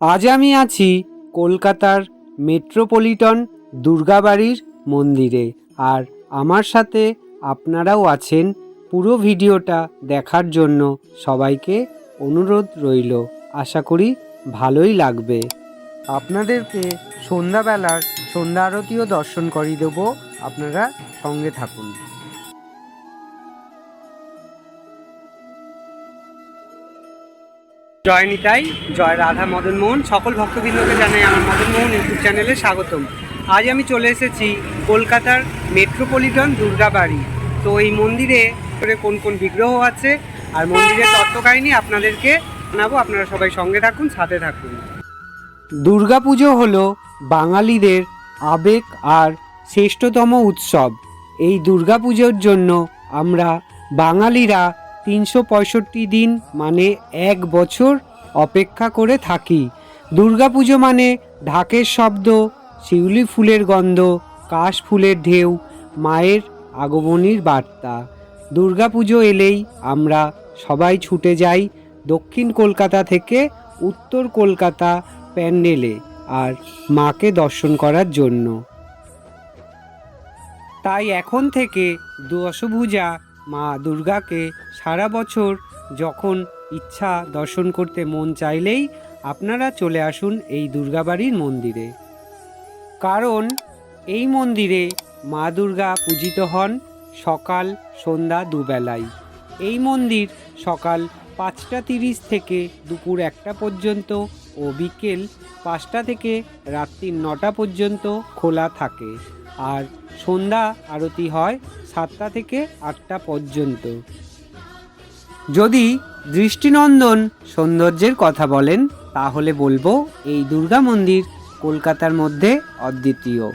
আজ আমি আছি কলকাতার মেট্রোপলিটন দুর্গাবাড়ির মন্দিরে আর আমার সাথে আপনারাও আছেন পুরো ভিডিওটা দেখার জন্য সবাইকে অনুরোধ রইল। আশা করি ভালোই লাগবে। আপনাদেরকে সন্ধ্যাবেলার সন্ধ্যা আরতিও দর্শন করিয়ে দেবো। আপনারা সঙ্গে থাকুন। জয় নিতাই, জয় রাধা মদন মোহন। সকল ভক্তবৃন্দকে জানাই আমার মদন মোহন ইউটিউব চ্যানেলে স্বাগতম। আজ আমি চলে এসেছি কলকাতার মেট্রোপলিটন দুর্গাবাড়ি। তো এই মন্দিরে কোন কোন বিগ্রহ আছে আর মন্দিরের তত্ত্বকাহিনী আপনাদেরকে জানাব। আপনারা সবাই সঙ্গে থাকুন, সাথে থাকুন। দুর্গাপুজো হলো বাঙালিদের আবেগ আর শ্রেষ্ঠতম উৎসব। এই দুর্গাপুজোর জন্য আমরা বাঙালিরা তিনশো পঁয়ষট্টি দিন মানে এক বছর অপেক্ষা করে থাকি। দুর্গাপুজো মানে ঢাকের শব্দ, শিউলি ফুলের গন্ধ, কাশ ফুলের ঢেউ, মায়ের আগমনীর বার্তা। দুর্গাপুজো এলেই আমরা সবাই ছুটে যাই দক্ষিণ কলকাতা থেকে উত্তর কলকাতা প্যান্ডেলে আর মাকে দর্শন করার জন্য। তাই এখন থেকে দশভূজা মা দুর্গাকে সারা বছর যখন ইচ্ছা দর্শন করতে মন চাইলেই আপনারা চলে আসুন এই দুর্গাবাড়ির মন্দিরে। কারণ এই মন্দিরে মা দুর্গা পূজিত হন সকাল, সন্ধ্যা দুবেলায় এই মন্দির সকাল পাঁচটা তিরিশ থেকে দুপুর একটা পর্যন্ত ও বিকেল পাঁচটা থেকে রাত্রি নটা পর্যন্ত খোলা থাকে। আর সন্ধ্যা আরতি হয় সাতটা থেকে আটটা পর্যন্ত। যদি দৃষ্টিনন্দন সৌন্দর্যের কথা বলেন, তাহলে বলব এই দুর্গা মন্দির কলকাতার মধ্যে অদ্বিতীয়।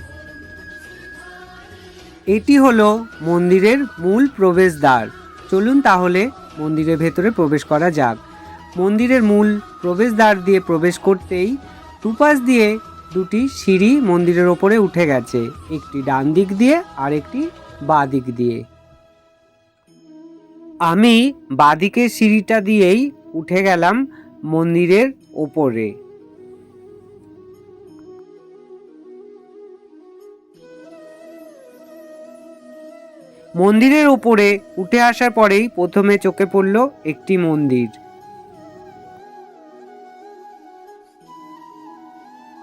এটি হলো মন্দিরের মূল প্রবেশদ্বার। চলুন তাহলে মন্দিরের ভেতরে প্রবেশ করা যাক। মন্দিরের মূল প্রবেশদ্বার দিয়ে প্রবেশ করতেই দুপাশ দিয়ে দুটি সিঁড়ি মন্দিরের ওপরে উঠে গেছে। একটি ডান দিক দিয়ে আর একটি বাঁ দিক দিয়ে। আমি বাঁদিকের সিঁড়িটা দিয়েই উঠে গেলাম মন্দিরের ওপরে। মন্দিরের ওপরে উঠে আসার পরেই প্রথমে চোখে পড়ল একটি মন্দির।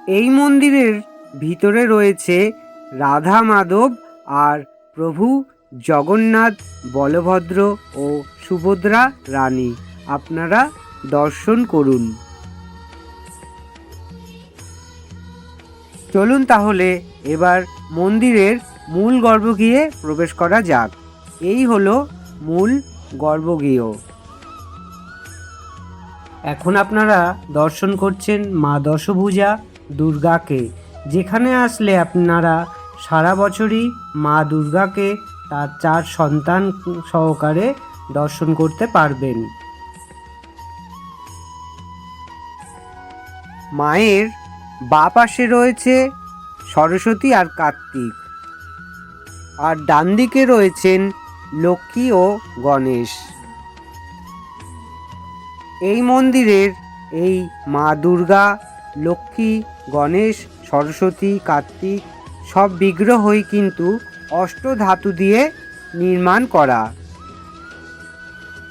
এই মন্দিরের ভিতরে রয়েছে রাধা মাধব আর প্রভু জগন্নাথ, বলভদ্র ও সুভদ্রা রানী। আপনারা দর্শন করুন। চলুন তাহলে এবার মন্দিরের মূল গর্ভগৃহে প্রবেশ করা যাক। এই হলো মূল গর্ভগৃহ। এখন আপনারা দর্শন করছেন মা দশভূজা দুর্গাকে। যেখানে আসলে আপনারা সারা বছরই মা দুর্গাকে তার চার সন্তান সহকারে দর্শন করতে পারবেন। মায়ের বা পাশে রয়েছে সরস্বতী আর কার্তিক। আর ডান দিকে রয়েছেন লক্ষ্মী ও গণেশ। এই মন্দিরের এই মা দুর্গা, লক্ষ্মী গণেশ, সরস্বতী, কার্তিক সব বিগ্রহই কিন্তু অষ্টধাতু দিয়ে নির্মাণ করা।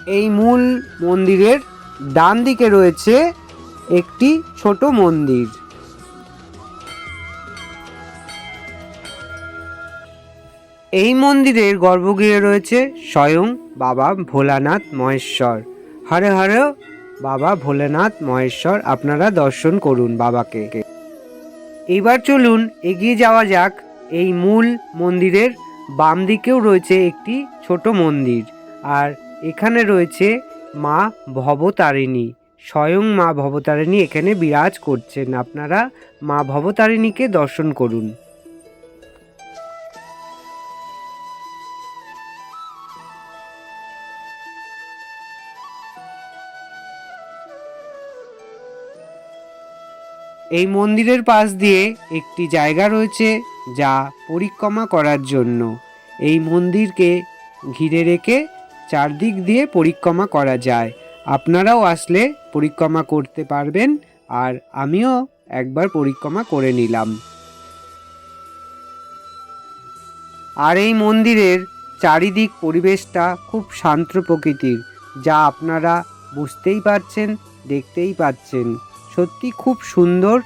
এই মূল মন্দিরের ডান দিকে রয়েছে একটি ছোট মন্দির। এই মন্দিরের গর্ভগৃহে রয়েছে স্বয়ং বাবা ভোলানাথ মহেশ্বর। হরে হরে বাবা ভোলেনাথ মহেশ্বর, আপনারা দর্শন করুন বাবাকে। এবার চলুন এগিয়ে যাওয়া যাক। এই মূল মন্দিরের বাম দিকেও রয়েছে একটি ছোট মন্দির আর এখানে রয়েছে মা ভবতারিণী। স্বয়ং মা ভবতারিণী এখানে বিরাজ করছেন। আপনারা মা ভবতারিণীকে দর্শন করুন। এই মন্দিরের পাশ দিয়ে একটি জায়গা রয়েছে যা পরিক্রমা করার জন্য। এই মন্দিরকে ঘিরে রেখে চারদিক দিয়ে পরিক্রমা করা যায়। আপনারাও আসলে পরিক্রমা করতে পারবেন আর আমিও একবার পরিক্রমা করে নিলাম। আর এই মন্দিরের চারিদিক পরিবেশটা খুব শান্ত প্রকৃতির, যা আপনারা বুঝতেই পারছেন, দেখতেই পাচ্ছেন। সত্যি খুব সুন্দর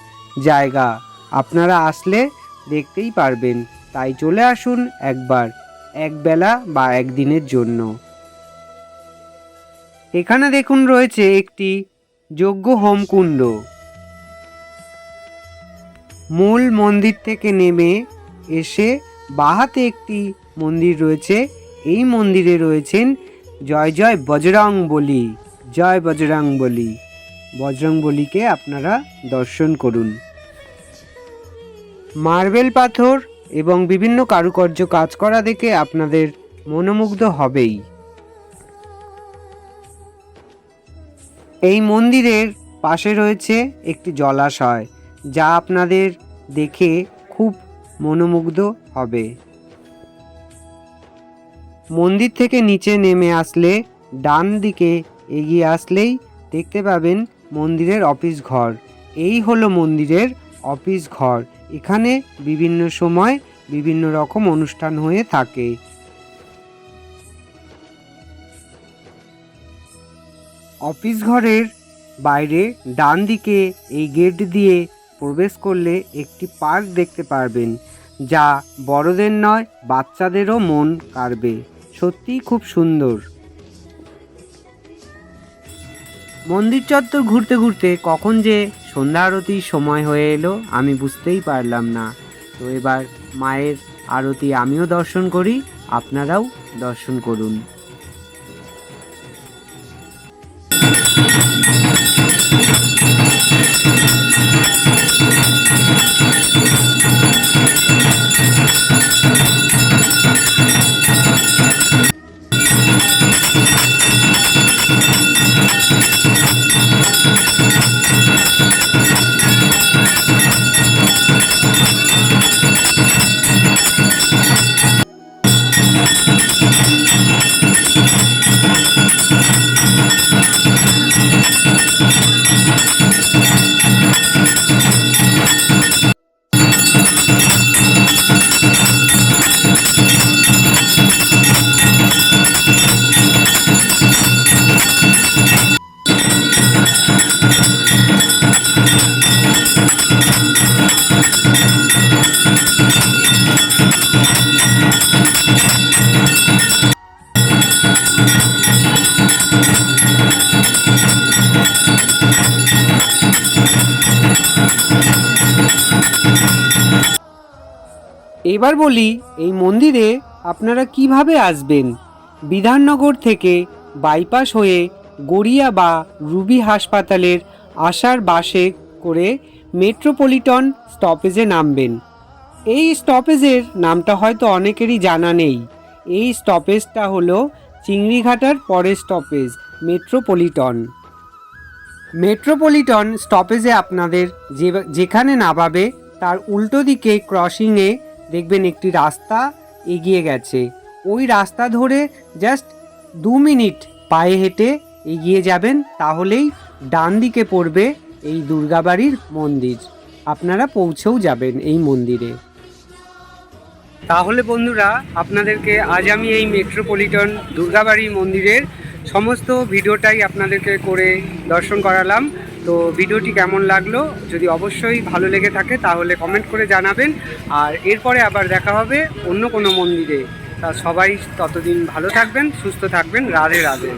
জায়গা। আপনারা আসলে দেখতেই পারবেন। তাই চলে আসুন একবার, একবেলা বা একদিনের জন্য। এখানে দেখুন রয়েছে একটি যজ্ঞ হোমকুণ্ড। মূল মন্দির থেকে নেমে এসে বাহাতে একটি মন্দির রয়েছে। এই মন্দিরে রয়েছেন জয় জয় বজরং বলি, জয় বজরং বলি। বজরং বলিকে আপনারা দর্শন করুন। মার্বেল পাথর এবং বিভিন্ন কারুকার্য কাজ করা দেখে আপনাদের মনোমুগ্ধ হবেই। এই মন্দিরের পাশে রয়েছে একটি জলাশয়, যা আপনাদের দেখে খুব মনোমুগ্ধ হবে। মন্দির থেকে নিচে নেমে আসলে ডান দিকে এগিয়ে আসলেই দেখতে পাবেন মন্দিরের অফিস ঘর। এই হলো মন্দিরের অফিস ঘর। এখানে বিভিন্ন সময় বিভিন্ন রকম অনুষ্ঠান হয়ে থাকে। অফিস ঘরের বাইরে ডান দিকে এই গেট দিয়ে প্রবেশ করলে একটি পার্ক দেখতে পারবেন, যা বড়দের নয়, বাচ্চাদেরও মন কাড়বে। সত্যিই খুব সুন্দর। মন্দির চত্বর ঘুরতে ঘুরতে কখন যে সন্ধ্যা আরতির সময় হয়ে এলো, আমি বুঝতেই পারলাম না। তো এবার মায়ের আরতি আমিও দর্শন করি, আপনারাও দর্শন করুন। এবার বলি, এই মন্দিরে আপনারা কীভাবে আসবেন? বিধাননগর থেকে বাইপাস হয়ে গড়িয়া বা রুবি হাসপাতালের আসার বাসে করে মেট্রোপলিটন স্টপেজে নামবেন। এই স্টপেজের নামটা হয়তো অনেকেরই জানা নেই। এই স্টপেজটা হলো চিংড়িঘাটার পরের স্টপেজ, মেট্রোপলিটন। মেট্রোপলিটন স্টপেজে আপনাদের যে, যেখানে নামাবে, তার উল্টো দিকে ক্রসিংয়ে দেখবেন একটি রাস্তা এগিয়ে গেছে। ওই রাস্তা ধরে জাস্ট দু মিনিট পায়ে হেঁটে এগিয়ে যাবেন, তাহলেই ডান দিকে পড়বে এই দুর্গাবাড়ির মন্দির। আপনারা পৌঁছেও যাবেন এই মন্দিরে। তাহলে বন্ধুরা, আপনাদেরকে আজ আমি এই মেট্রোপলিটন দুর্গাবাড়ি মন্দিরের সমস্ত ভিডিওটাই আপনাদেরকে করে দর্শন করালাম। তো ভিডিওটি কেমন লাগল? যদি অবশ্যই ভালো লেগে থাকে, তাহলে কমেন্ট করে জানাবেন। আর এরপরে আবার দেখা হবে অন্য কোনো মন্দিরে। তা সবাই ততদিন ভালো থাকবেন, সুস্থ থাকবেন। রাধে রাধে।